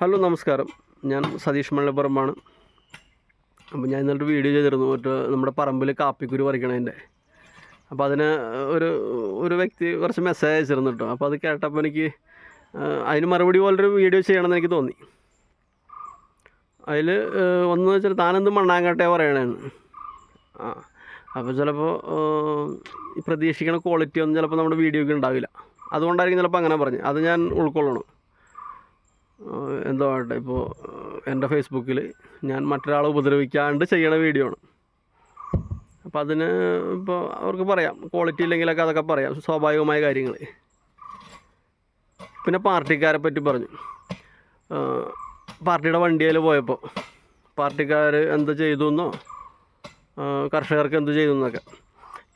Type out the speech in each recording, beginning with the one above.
Hello നമസ്കാരം. ഞാൻ സതീഷ് മള്ളപ്പുറമാണ് അപ്പോൾ ഞാൻ ഇന്നലെ വീഡിയോ ചെയ്തിരുന്നു. മറ്റേ നമ്മുടെ പറമ്പിൽ കാപ്പിക്കുരു പറിക്കണതിന്റെ അപ്പോൾ അതിന് ഒരു ഒരു വ്യക്തി കുറച്ച് മെസ്സേജ് അയച്ചിരുന്നു കേട്ടോ. അപ്പോൾ അത് കേട്ടപ്പോൾ എനിക്ക് അതിന് മറുപടി പോലൊരു വീഡിയോ ചെയ്യണമെന്ന് എനിക്ക് തോന്നി. അതിൽ ഒന്ന് വെച്ചാൽ താനെന്ത് മണ്ണാങ്കട്ടയാണ് പറയണേന്ന്. ആ അപ്പോൾ ചിലപ്പോൾ പ്രതീക്ഷിക്കുന്ന ക്വാളിറ്റി ഒന്നും ചിലപ്പോൾ നമ്മുടെ വീഡിയോയ്ക്ക് ഉണ്ടാവില്ല. അതുകൊണ്ടായിരിക്കും ചിലപ്പോൾ അങ്ങനെ പറഞ്ഞു അത് ഞാൻ ഉൾക്കൊള്ളണം. എന്തോ ആവട്ടെ ഇപ്പോൾ എന്റെ ഫേസ്ബുക്കിൽ ഞാൻ മറ്റൊരാളെ ഉപദ്രവിക്കാണ്ട് ചെയ്യണ വീഡിയോ ആണ്. അപ്പോൾ അതിന് ഇപ്പോൾ അവർക്ക് പറയാം. ക്വാളിറ്റി ഇല്ലെങ്കിലൊക്കെ അതൊക്കെ പറയാം. സ്വാഭാവികമായ കാര്യങ്ങൾ പിന്നെ പാർട്ടിക്കാരെ പറ്റി പറഞ്ഞു. പാർട്ടിയുടെ വണ്ടിയിൽ പോയപ്പോൾ പാർട്ടിക്കാർ എന്ത് ചെയ്തു എന്നോ കർഷകർക്ക് എന്ത് ചെയ്തു എന്നൊക്കെ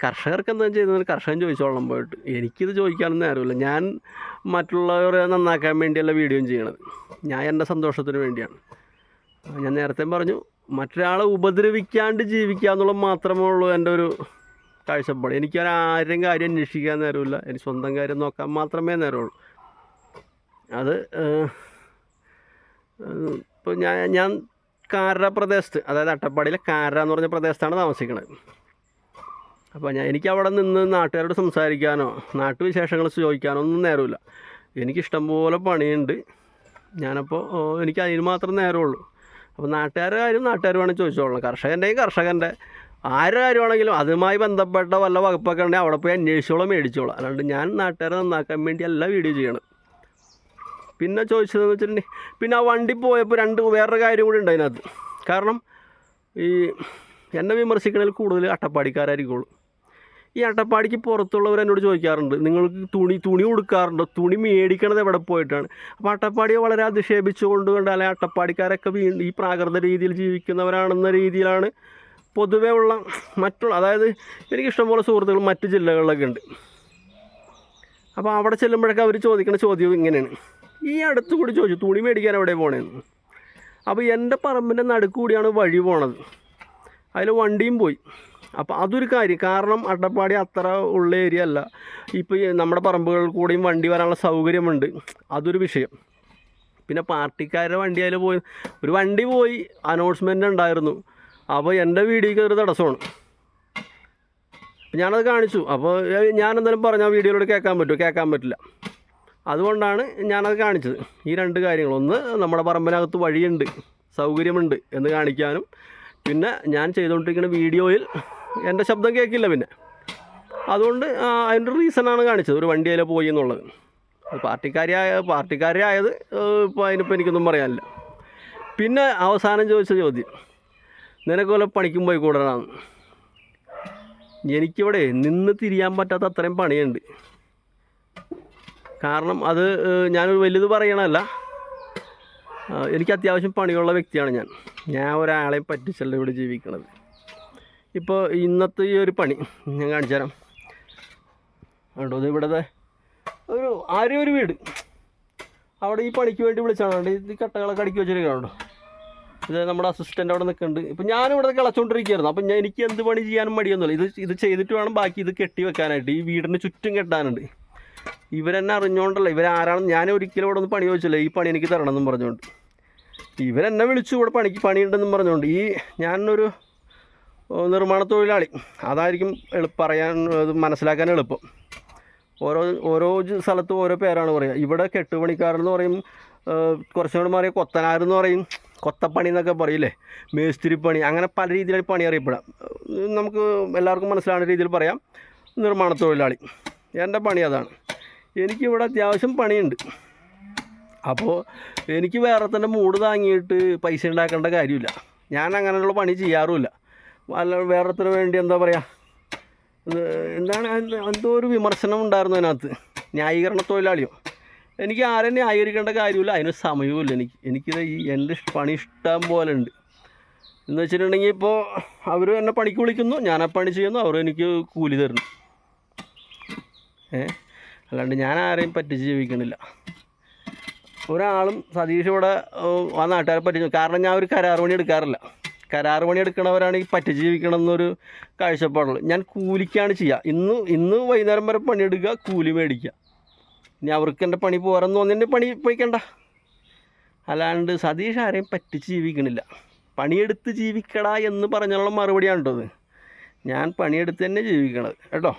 കർഷകർക്ക് എന്താ ചെയ്യുന്നത് കർഷകൻ ചോദിച്ചോളാം പോയിട്ട്. എനിക്കിത് ചോദിക്കാനൊന്നും നേരമില്ല ഞാൻ മറ്റുള്ളവരെ നന്നാക്കാൻ വേണ്ടിയല്ല വീഡിയോയും ചെയ്യണത്. ഞാൻ എന്റെ സന്തോഷത്തിന് വേണ്ടിയാണ്. ഞാൻ നേരത്തെ പറഞ്ഞു മറ്റൊരാളെ ഉപദ്രവിക്കാണ്ട് ജീവിക്കുക എന്നുള്ളത് മാത്രമേ ഉള്ളൂ എന്റെ ഒരു കാഴ്ചപ്പാട്. എനിക്ക് ആരുടെയും കാര്യം അന്വേഷിക്കാൻ നേരമില്ല. എനിക്ക് സ്വന്തം കാര്യം നോക്കാൻ മാത്രമേ നേരമുള്ളൂ. അത് ഇപ്പോൾ ഞാൻ ഞാൻ കാര പ്രദേശത്ത് അതായത് അട്ടപ്പാടിയിലെ കാര എന്ന് പറഞ്ഞ പ്രദേശത്താണ് താമസിക്കുന്നത് അപ്പോൾ ഞാൻ എനിക്ക് അവിടെ നിന്ന് നാട്ടുകാരോട് സംസാരിക്കാനോ നാട്ടുവിശേഷങ്ങൾ ചോദിക്കാനോ ഒന്നും നേരമില്ല. എനിക്കിഷ്ടംപോലെ പണിയുണ്ട്. ഞാനപ്പോൾ എനിക്ക് അതിന് മാത്രം നേരമുള്ളൂ. അപ്പോൾ നാട്ടുകാരുടെ കാര്യം നാട്ടുകാർ വേണം ചോദിച്ചോളണം. കർഷകന്റെയും കർഷകന്റെ ആരുടെ കാര്യമാണെങ്കിലും അതുമായി ബന്ധപ്പെട്ട വല്ല വകുപ്പൊക്കെ ഉണ്ടെങ്കിൽ അവിടെ പോയി അന്വേഷിച്ചോളാം മേടിച്ചോളാം. അല്ലാണ്ട് ഞാൻ നാട്ടുകാരെ നന്നാക്കാൻ വേണ്ടി എല്ലാ വീഡിയോ ചെയ്യണം. പിന്നെ ചോദിച്ചതെന്ന് വെച്ചിട്ടുണ്ടെങ്കിൽ പിന്നെ ആ വണ്ടി പോയപ്പോൾ രണ്ട് വേറൊരു കാര്യം കൂടി ഉണ്ട് അതിനകത്ത് കാരണം ഈ എന്നെ വിമർശിക്കണതിൽ കൂടുതൽ അട്ടപ്പാടിക്കാരായിരിക്കുള്ളൂ. ഈ അട്ടപ്പാടിക്ക് പുറത്തുള്ളവർ എന്നോട് ചോദിക്കാറുണ്ട്. നിങ്ങൾക്ക് തുണി തുണി കൊടുക്കാറുണ്ടോ തുണി മേടിക്കണത് എവിടെ പോയിട്ടാണ്? അപ്പോൾ അട്ടപ്പാടിയെ വളരെ അധിക്ഷേപിച്ചുകൊണ്ട് കൊണ്ട് അല്ലെങ്കിൽ അട്ടപ്പാടിക്കാരൊക്കെ വീണ്ടും ഈ പ്രാകൃത രീതിയിൽ ജീവിക്കുന്നവരാണെന്ന രീതിയിലാണ് പൊതുവേ ഉള്ള മറ്റുള്ള അതായത് എനിക്ക് ഇഷ്ടംപോലെ സുഹൃത്തുക്കൾ മറ്റ് ജില്ലകളിലൊക്കെ ഉണ്ട്. അപ്പോൾ അവിടെ ചെല്ലുമ്പോഴൊക്കെ അവർ ചോദിക്കുന്ന ചോദ്യം ഇങ്ങനെയാണ്. ഈ അടുത്ത് കൂടി ചോദിച്ചു തുണി മേടിക്കാൻ എവിടെ പോകണേന്ന് അപ്പോൾ എന്റെ പറമ്പിന്റെ നടുക്ക് കൂടിയാണ് വഴി പോണത്. അതിൽ വണ്ടിയും പോയി. അപ്പോൾ അതൊരു കാര്യം. കാരണം അട്ടപ്പാടി അത്ര ഉള്ള ഏരിയ അല്ല. ഇപ്പോൾ നമ്മുടെ പറമ്പുകളിൽ കൂടെയും വണ്ടി വരാനുള്ള സൗകര്യമുണ്ട്. അതൊരു വിഷയം. പിന്നെ പാർട്ടിക്കാരുടെ വണ്ടി അതിൽ പോയി. ഒരു വണ്ടി പോയി അനൗൺസ്മെന്റ് ഉണ്ടായിരുന്നു. അപ്പോൾ എന്റെ വീഡിയോയ്ക്ക് ഒരു തടസ്സമാണ്. ഞാനത് കാണിച്ചു. അപ്പോൾ ഞാൻ എന്തായാലും പറഞ്ഞാൽ വീഡിയോയിലൂടെ കേൾക്കാൻ പറ്റുമോ? കേൾക്കാൻ പറ്റില്ല. അതുകൊണ്ടാണ് ഞാനത് കാണിച്ചത്. ഈ രണ്ട് കാര്യങ്ങൾ. ഒന്ന് നമ്മുടെ പറമ്പിനകത്ത് വഴിയുണ്ട്. സൗകര്യമുണ്ട് എന്ന് കാണിക്കാനും. പിന്നെ ഞാൻ ചെയ്തുകൊണ്ടിരിക്കുന്ന വീഡിയോയിൽ എന്റെ ശബ്ദം കേൾക്കില്ല പിന്നെ. അതുകൊണ്ട് അതിന്റെ റീസണാണ് കാണിച്ചത് ഒരു വണ്ടിയിൽ പോയി എന്നുള്ളത്. പാർട്ടിക്കാരിയായ പാർട്ടിക്കാരിയായത് ഇപ്പോൾ അതിനിപ്പോൾ എനിക്കൊന്നും പറയാനില്ല. പിന്നെ അവസാനം ചോദിച്ച ചോദ്യം നിനക്ക് വല്ല പണിക്കും പോയി കൂടണമെന്ന് എനിക്കിവിടെ നിന്ന് തിരിയാൻ പറ്റാത്ത അത്രയും പണിയുണ്ട്. കാരണം അത് ഞാനൊരു വലുത് പറയണമല്ല എനിക്ക് അത്യാവശ്യം പണിയുള്ള വ്യക്തിയാണ് ഞാൻ. ഞാൻ ഒരാളെയും പറ്റിച്ചല്ല ഇവിടെ ജീവിക്കണത്. ഇപ്പോൾ ഇന്നത്തെ ഈ ഒരു പണി ഞാൻ കാണിച്ചു തരാം. കണ്ടോ ഇത് ഇവിടുത്തെ ഒരു ആരും ഒരു വീട്. അവിടെ ഈ പണിക്ക് വേണ്ടി വിളിച്ചാണ് ഇത് കട്ടകളൊക്കെ അടുക്കി വെച്ചിരിക്കണോ ഇത് നമ്മുടെ അസിസ്റ്റന്റ് അവിടെ നിൽക്കുന്നുണ്ട്. ഇപ്പം ഞാനിവിടെ കിളച്ചുകൊണ്ടിരിക്കുകയായിരുന്നു അപ്പം ഞാൻ എനിക്ക് എന്ത് പണി ചെയ്യാനും മടിയൊന്നുമില്ല. ഇത് ഇത് ചെയ്തിട്ട് വേണം ബാക്കി ഇത് കെട്ടി വെക്കാനായിട്ട്. ഈ വീടിന് ചുറ്റും കെട്ടാനുണ്ട്. ഇവരെന്നെ അറിഞ്ഞുകൊണ്ടല്ല ഇവരാരാണെന്ന് ഞാൻ ഒരിക്കലും ഇവിടെ ഒന്ന് പണി ചോദിച്ചില്ല. ഈ പണി എനിക്ക് തരണമെന്നും പറഞ്ഞുകൊണ്ട്. ഇവരെന്നെ വിളിച്ചു ഇവിടെ പണിക്ക് പണിയുണ്ടെന്നും പറഞ്ഞുകൊണ്ട്. ഈ ഞാനൊരു നിർമ്മാണ തൊഴിലാളി അതായിരിക്കും എളുപ്പം പറയാൻ മനസ്സിലാക്കാൻ എളുപ്പം. ഓരോ ഓരോ സ്ഥലത്തും ഓരോ പേരാണ് പറയുക. ഇവിടെ കെട്ടുപണിക്കാരെന്ന് പറയും ഏഹ്, കുറച്ചും കൂടെ മാറിയ കൊത്തനാരെന്ന് പറയും കൊത്തപ്പണി എന്നൊക്കെ പറയില്ലേ മേസ്തിരിപ്പണി. അങ്ങനെ പല രീതിയിലാണ് പണി അറിയപ്പെടാം. നമുക്ക് എല്ലാവർക്കും മനസ്സിലാവുന്ന രീതിയിൽ പറയാം. നിർമ്മാണ തൊഴിലാളി എന്റെ പണി അതാണ്. എനിക്കിവിടെ അത്യാവശ്യം പണിയുണ്ട്. അപ്പോൾ എനിക്ക് വേറെ തന്നെ മൂട് താങ്ങിയിട്ട് പൈസ ഉണ്ടാക്കേണ്ട കാര്യമില്ല. ഞാൻ അങ്ങനെയുള്ള പണി ചെയ്യാറുമില്ല. അല്ല വേറെത്തിന് വേണ്ടി എന്താ പറയുക എന്താണ് എന്ത് ഒരു വിമർശനം ഉണ്ടായിരുന്നു അതിനകത്ത്. ന്യായീകരണ തൊഴിലാളിയോ? എനിക്ക് ആരെ ന്യായീകരിക്കേണ്ട കാര്യമില്ല. അതിന് സമയവുമില്ല. എനിക്ക് എനിക്കിത് ഈ എന്റെ പണി ഇഷ്ടം പോലെ ഉണ്ട്. എന്ന് വെച്ചിട്ടുണ്ടെങ്കിൽ ഇപ്പോൾ അവർ എന്നെ പണിക്ക് വിളിക്കുന്നു. ഞാൻ ആ പണി ചെയ്യുന്നു. അവർ എനിക്ക് കൂലി തരുന്നു. ഏ? അല്ലാണ്ട് ഞാൻ ആരെയും പറ്റിച്ച് ജീവിക്കണില്ല ഒരാളും സതീഷ് ഇവിടെ ആ നാട്ടുകാരെ പറ്റിച്ചു കാരണം ഞാൻ ഒരു കരാർ പണി എടുക്കാറില്ല. കരാർ പണി എടുക്കണവരാണ് ഈ പറ്റി ജീവിക്കണം എന്നൊരു കാഴ്ചപ്പാടുള്ളൂ. ഞാൻ കൂലിക്കാണ് ചെയ്യുക ഇന്ന് ഇന്ന് വൈകുന്നേരം വരെ പണിയെടുക്കുക കൂലി മേടിക്കുക. ഇനി അവർക്ക് എന്റെ പണി പോരെന്ന് തോന്നിന്റെ പണി പോയിക്കണ്ട. അല്ലാണ്ട് സതീഷ് ആരെയും പറ്റിച്ച് ജീവിക്കണില്ല. പണിയെടുത്ത് ജീവിക്കടാ എന്ന് പറഞ്ഞുള്ള മറുപടിയാണ് കേട്ടോ അത് ഞാൻ പണിയെടുത്ത് തന്നെ ജീവിക്കണത്. കേട്ടോ?